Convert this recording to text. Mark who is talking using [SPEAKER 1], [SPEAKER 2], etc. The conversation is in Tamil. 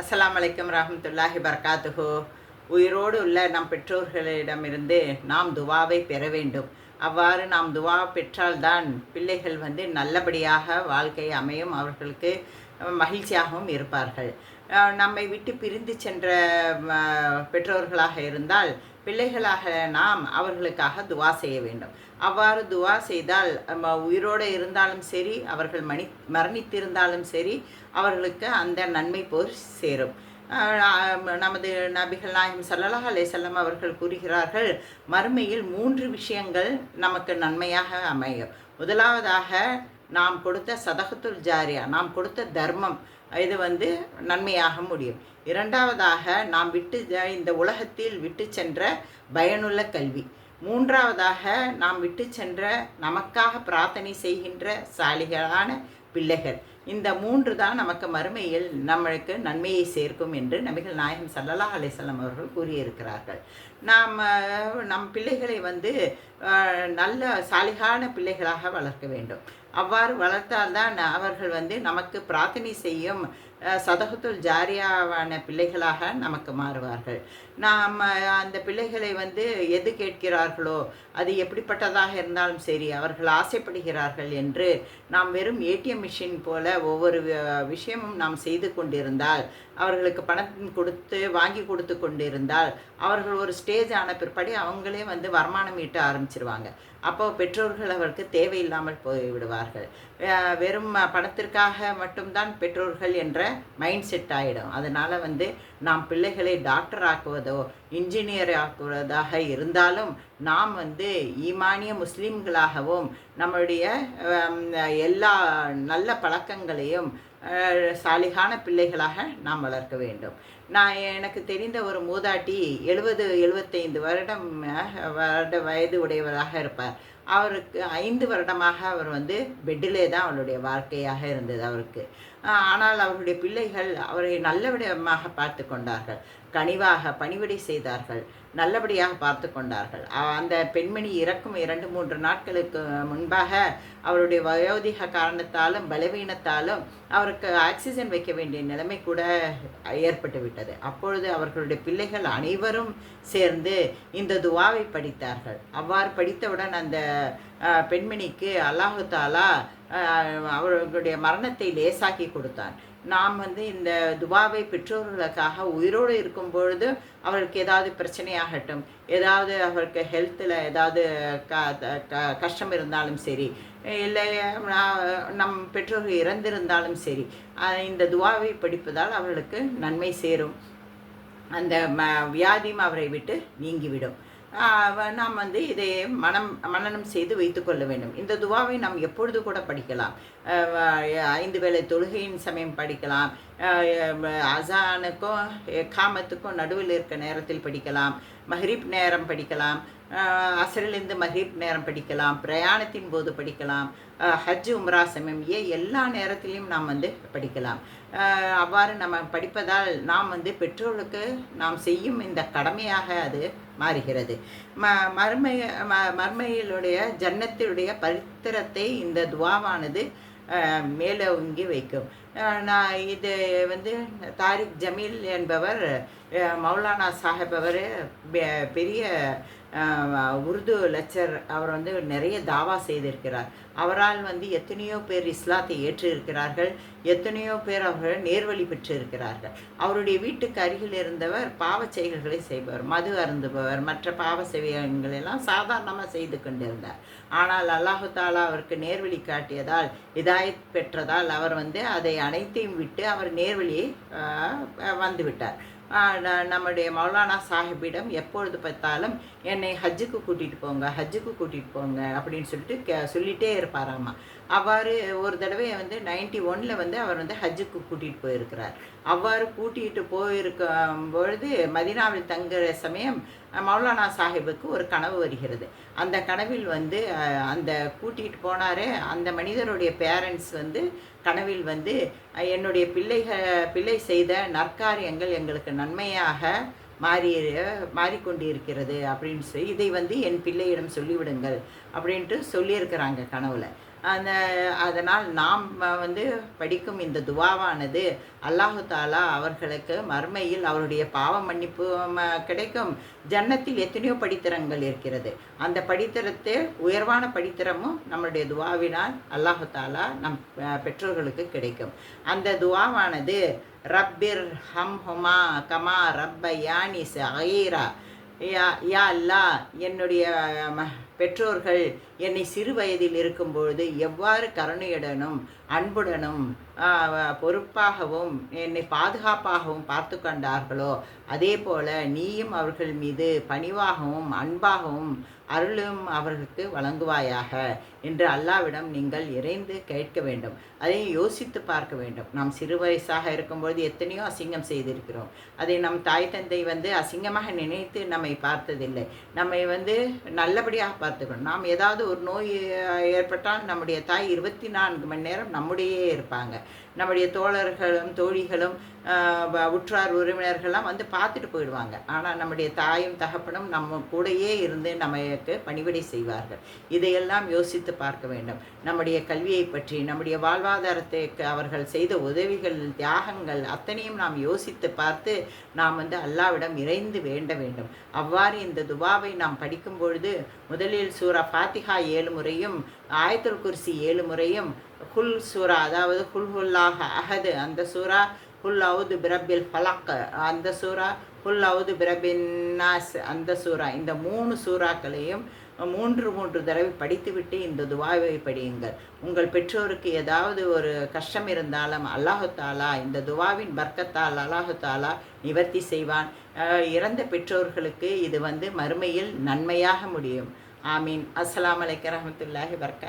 [SPEAKER 1] அஸ்லாம் வலைக்கம் ரஹமத்துல்லாஹி பர்காத்துஹு. உயிரோடு உள்ள நம் பெற்றோர்களிடமிருந்து நாம் துவாவை பெற வேண்டும். அவ்வாறு நாம் துவா பெற்றால்தான் பிள்ளைகள் வந்து நல்லபடியாக வாழ்க்கை அமையும் அவர்களுக்கு மகிழ்ச்சியாகவும் இருப்பார்கள். நம்மை விட்டு பிரிந்து சென்ற பெற்றோர்களாக இருந்தால் பிள்ளைகளாக நாம் அவர்களுக்காக துவா செய்ய வேண்டும். அவ்வாறு துவா செய்தால் உயிரோடு இருந்தாலும் சரி அவர்கள் மணி மரணித்திருந்தாலும் சரி அவர்களுக்கு அந்த நன்மை போர் சேரும். நமது நபிகள் நாயகம் ஸல்லல்லாஹு அலேசல்லம் அவர்கள் கூறுகிறார்கள் மறுமையில் மூன்று விஷயங்கள் நமக்கு நன்மையாக அமையும். முதலாவதாக நாம் கொடுத்த சதகத்துல் ஜாரியா நாம் கொடுத்த தர்மம் இது வந்து நன்மையாக முடியும். இரண்டாவதாக நாம் விட்டு இந்த உலகத்தில் விட்டு சென்ற பயனுள்ள கல்வி. மூன்றாவதாக நாம் விட்டு சென்ற நமக்காக பிரார்த்தனை செய்கின்ற சாலிகளான பிள்ளைகள். இந்த மூன்று தான் நமக்கு மறுமையில் நம்மளுக்கு நன்மையை சேர்க்கும் என்று நபிகள் நாயகம் சல்லல்லா அலைஹி அவர்கள் கூறியிருக்கிறார்கள். நாம் நம் பிள்ளைகளை வந்து நல்ல சாலிகான பிள்ளைகளாக வளர்க்க வேண்டும். அவ்வாறு வளர்த்தால்தான் அவர்கள் வந்து நமக்கு பிரார்த்தனை செய்யும் சதகத்துள் ஜாரியாவான பிள்ளைகளாக நமக்கு மாறுவார்கள். நாம் அந்த பிள்ளைகளை வந்து எது கேட்கிறார்களோ அது எப்படிப்பட்டதாக இருந்தாலும் சரி அவர்கள் ஆசைப்படுகிறார்கள் என்று நாம் வெறும் ஏடிஎம் மிஷின் போல ஒவ்வொரு விஷயமும் நாம் செய்து கொண்டிருந்தால் அவர்களுக்கு பணம் கொடுத்து வாங்கி கொடுத்து கொண்டிருந்தால் அவர்கள் ஒரு ஸ்டேஜ் ஆன பிற்பாடு அவங்களே வந்து வருமானம் ஈட்ட ஆரம்பிச்சிருவாங்க. அப்போ பெற்றோர்கள் அவருக்கு தேவையில்லாமல் போய்விடுவார்கள். வெறும் பணத்திற்காக மட்டும்தான் பெற்றோர்கள் என்ற மைண்ட் செட் ஆகிடும் அதனால் வந்து நாம் பிள்ளைகளை டாக்டர் ஆக்குவதோ இன்ஜினியர் ஆக்குவதாக இருந்தாலும் நாம் வந்து ஈமானிய முஸ்லீம்களாகவும் நம்மளுடைய எல்லா நல்ல பழக்கங்களையும் சாலிகான பிள்ளைகளாக நாம் வளர்க்க வேண்டும். நான் எனக்கு தெரிந்த ஒரு மூதாட்டி எழுபது எழுபத்தைந்து வருடம் வருட வயது உடையவராக இருப்பார். அவருக்கு ஐந்து வருடமாக அவர் வந்து பெட்டிலே தான் அவருடைய வாழ்க்கையாக இருந்தது அவருக்கு. ஆனால் அவருடைய பிள்ளைகள் அவரை நல்லவிடமாக பார்த்து கொண்டார்கள். கனிவாக பணிவிடை செய்தார்கள். நல்லபடியாக பார்த்து கொண்டார்கள். அந்த பெண்மணி இறக்கும் இரண்டு மூன்று நாட்களுக்கு முன்பாக அவருடைய வயோதிக காரணத்தாலும் பலவீனத்தாலும் அவருக்கு ஆக்சிஜன் வைக்க வேண்டிய நிலைமை கூட ஏற்பட்டு விட்டது. அப்பொழுது அவர்களுடைய பிள்ளைகள் அனைவரும் சேர்ந்து இந்த துவாவை படித்தார்கள். அவ்வாறு படித்தவுடன் அந்த பெண்மணிக்கு அல்லாஹு தாலா அவர்களுடைய மரணத்தை லேசாக்கி கொடுத்தான். நாம் வந்து இந்த துபாவை பெற்றோர்களுக்காக உயிரோடு இருக்கும் பொழுது அவருக்கு ஏதாவது பிரச்சனையாகட்டும் ஏதாவது அவருக்கு ஹெல்த்தில் ஏதாவது க த- க- கஷ்டம் இருந்தாலும் சரி இல்லை நம் பெற்றோர்கள் இறந்திருந்தாலும் சரி இந்த துபாவை படிப்பதால் அவர்களுக்கு நன்மை சேரும். அந்த ம வியாதியும் அவரை விட்டு நீங்கிவிடும். நாம் வந்து இதை மனம் மன்னனம் செய்து வைத்துக்கொள்ள வேண்டும். இந்த துவாவை நாம் எப்பொழுது கூட படிக்கலாம். ஐந்து வேளை தொழுகையின் சமயம் படிக்கலாம். அசானுக்கும் காமத்துக்கும் நடுவில் இருக்க நேரத்தில் படிக்கலாம். மஹ்ரிப் நேரம் படிக்கலாம். அசரிலிருந்து மகிப் நேரம் படிக்கலாம் பிரயாணத்தின் போது படிக்கலாம் ஹஜ் உம்ரா சமயம் ஏ எல்லா நேரத்திலையும் நாம் வந்து படிக்கலாம். அவ்வாறு நம்ம படிப்பதால் நாம் வந்து பெற்றோர்களுக்கு நாம் செய்யும் இந்த கடமையாக அது மாறுகிறது. ம மர்மைய ம மர்மையிலுடைய ஜன்னத்தினுடைய பரித்திரத்தை இந்த துவாவானது மேலே ஒங்கி வைக்கும். நான் இது வந்து தாரிக் ஜமீல் என்பவர் மௌலானா சாஹிப் அவர் பெரிய உருது லெக்சர் அவர் வந்து நிறைய தாவா செய்திருக்கிறார். அவரால் வந்து எத்தனையோ பேர் இஸ்லாத்தை ஏற்றிருக்கிறார்கள் எத்தனையோ பேர் அவர்கள் நேர்வழி பெற்றிருக்கிறார்கள். அவருடைய வீட்டுக்கு அருகில் இருந்தவர் பாவச் செயல்களை செய்பவர் மது அருந்துபவர் மற்ற பாவ எல்லாம் சாதாரணமாக செய்து கொண்டிருந்தார். ஆனால் அல்லாஹு தாலா அவருக்கு நேர்வழி காட்டியதால் இதாயத் பெற்றதால் அவர் வந்து அதை அனைத்தையும் விட்டு அவர் நேர்வழியை வந்துவிட்டார். ந- நம்முடைய மௌலானா சாஹிப்பிடம் எப்பொழுது பார்த்தாலும் என்னை ஹஜ்ஜுக்கு கூட்டிகிட்டு போங்க ஹஜ்ஜுக்கு கூட்டிகிட்டு போங்க அப்படின்னு சொல்லிட்டு கே சொல்லிகிட்டே இருப்பாராம்மா அவ்வாறு ஒரு தடவை வந்து நைன்டி ஒனில் வந்து அவர் வந்து ஹஜ்ஜுக்கு கூட்டிகிட்டு போயிருக்கிறார். அவ்வாறு கூட்டிகிட்டு போயிருக்கும் பொழுது மதினாவில் தங்குற சமயம் மௌலானா சாஹிபுக்கு ஒரு கனவு வருகிறது. அந்த கனவில் வந்து அந்த கூட்டிகிட்டு போனாரே அந்த மனிதருடைய பேரண்ட்ஸ் வந்து கனவில் வந்து என்னுடைய பிள்ளைகள் பிள்ளை செய்த நற்காரியங்கள் எங்களுக்கு நன்மையாக மாறி மாறிக்கொண்டிருக்கிறது. அப்படின்னு சொல்லி இதை வந்து என் பிள்ளையிடம் சொல்லிவிடுங்கள். அப்படின்ட்டு சொல்லியிருக்கிறாங்க கனவுல. அந்த அதனால் நாம் வந்து படிக்கும் இந்த துவாவானது அல்லாஹு தாலா அவர்களுக்கு மர்மையில் அவருடைய பாவ மன்னிப்பு ம- கிடைக்கும். ஜன்னத்தில் எத்தனையோ படித்தரங்கள் இருக்கிறது. அந்த படித்தரத்தில் உயர்வான படித்தரமும் நம்மளுடைய துவாவினால் அல்லாஹு தாலா நம் பெற்றோர்களுக்கு கிடைக்கும். அந்த துவாவானது ரப்பிர் ஹம் ஹுமா கமா ரப்ப யானி சகீரா யா யா அல்லா என்னுடைய ம- பெற்றோர்கள் என்னை சிறு வயதில் இருக்கும்பொழுது எவ்வாறு கருணையுடனும் அன்புடனும் பொறுப்பாகவும் என்னை பாதுகாப்பாகவும் பார்த்து கொண்டார்களோ அதே போல நீயும் அவர்கள் மீது பணிவாகவும் அன்பாகவும் அருளும் அவர்களுக்கு வழங்குவாயாக என்று அல்லாவிடம் நீங்கள் இறைந்து கேட்க வேண்டும். அதையும் யோசித்து பார்க்க வேண்டும். நாம் சிறு வயசாக இருக்கும்போது எத்தனையோ அசிங்கம் செய்திருக்கிறோம். அதை நம் தாய் தந்தை வந்து அசிங்கமாக நினைத்து நம்மை பார்த்ததில்லை. நம்மை வந்து நல்லபடியாக பார்த்துக்கணும். நாம் ஏதாவது ஒரு நோய் ஏற்பட்டால் நம்முடைய தாய் இருபத்தி நான்கு மணி நேரம் நம்முடையே இருப்பாங்க. நம்முடைய தோழர்களும் தோழிகளும் வ- உற்றார் உறவினர்கள்லாம் வந்து பார்த்துட்டு போயிடுவாங்க. ஆனால் நம்முடைய தாயும் தகப்பனும் நம்ம கூடயே இருந்து நமக்கு பணிவிடை செய்வார்கள். இதையெல்லாம் யோசித்து பார்க்க வேண்டும். நம்முடைய கல்வியை பற்றி நம்முடைய வாழ்வாதாரத்துக்கு அவர்கள் செய்த உதவிகள் தியாகங்கள் அத்தனையும் நாம் யோசித்து பார்த்து நாம் வந்து அல்லாவிடம் இறைந்து வேண்ட வேண்டும். அவ்வாறு இந்த துபாவை நாம் படிக்கும் பொழுது முதலில் சூரா ஃபாத்திகா ஏழு முறையும் ஆயத்துல் குர்சி ஏழு முறையும் குல் சூரா அதாவது குல் ஹுல்லாக அஹது அந்த சூரா ஹுல் அவுது பிரபில் ஃபலக் அந்த சூரா ஹுல் அவுது பிரபின் நாஸ் அந்த சூரா. இந்த மூணு சூறாக்களையும் மூன்று மூன்று தடவை படித்துவிட்டு இந்த துவாவை படியுங்கள். உங்கள் பெற்றோருக்கு ஏதாவது ஒரு கஷ்டம் இருந்தாலும் அல்லாஹு தாலா இந்த துவாவின் பர்க்கத்தால் அல்லாஹு தாலா நிவர்த்தி செய்வான். இறந்த பெற்றோர்களுக்கு இது வந்து மறுமையில் நன்மையாக முடியும். ஆமீன். அஸ்லாம் அலைக்கும் ரஹமத்துல்லாஹி வர்க்கா